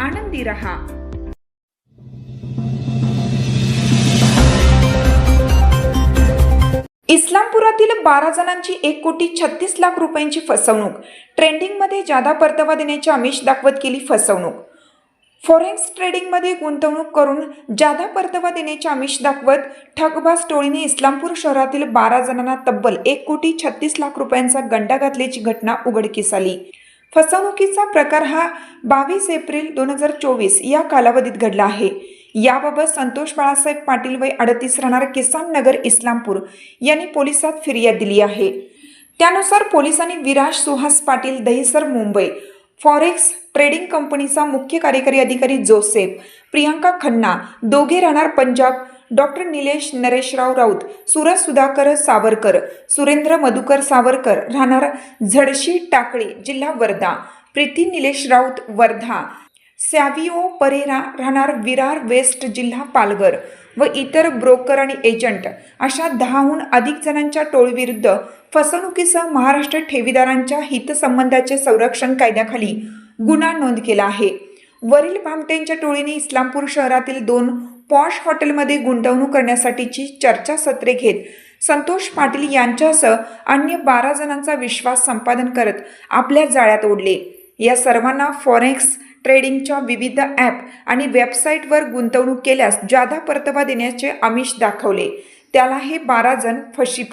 आनंदी रहा इस्लामपुरातील बारा जणांची एक कोटी छत्तीस लाख रुपयांची फसवणूक. ट्रेंडिंगमध्ये जादा परतावा देण्याचे आमिष दाखवत केली फसवणूक. फॉरेक्स ट्रेडिंगमध्ये गुंतवणूक करून जादा परतावा देण्याचे आमिष दाखवत ठगबाज टोळीने इस्लामपूर शहरातील बारा जणांना तब्बल एक कोटी छत्तीस लाख रुपयांचा गंडा घातल्याची घटना उघडकीस आली. फसवणुकीचा प्रकार हा बावीस एप्रिल दोन हजार चोवीस या कालावधीत घडला आहे. याबाबत संतोष बाळासाहेब पाटील वय अडतीस राहणार किसान नगर इस्लामपूर यांनी पोलिसात फिर्याद दिली आहे. त्यानुसार पोलिसांनी विराज सुहास पाटील दहिसर मुंबई फॉरेक्स ट्रेडिंग कंपनीचा मुख्य कार्यकारी अधिकारी जोसेफ प्रियांका खन्ना दोघे राहणार पंजाब डॉक्टर निलेश नरेशराव राऊत सुरज सुधाकर सावरकर सुरेंद्र मधुकर सावरकर राहणार झडशी टाकळी जिल्हा वर्धा प्रीती निलेश राऊत वर्धा. सॅव्हिओ परेरा राहणार विरार वेस्ट जिल्हा पालघर. व इतर ब्रोकर आणि एजंट अशा दहाहून अधिक जणांच्या टोळीविरुद्ध फसवणुकीसह महाराष्ट्र ठेवीदारांच्या हितसंबंधाचे संरक्षण कायद्याखाली गुन्हा नोंद केला आहे. वरील भामटेंच्या टोळीने इस्लामपूर शहरातील दोन पॉश हॉटेलमध्ये गुंतवणूक करण्यासाठीची चर्चासत्रे घेत संतोष पाटील यांच्यासह अन्य बारा जणांचा विश्वास संपादन करत आपल्या जाळ्यात ओढले. या सर्वांना फॉरेक्स ट्रेडिंगच्या विविध ॲप आणि वेबसाईटवर गुंतवणूक केल्यास जादा परतावा देण्याचे आमिष दाखवले. त्याला हे बारा जण फशी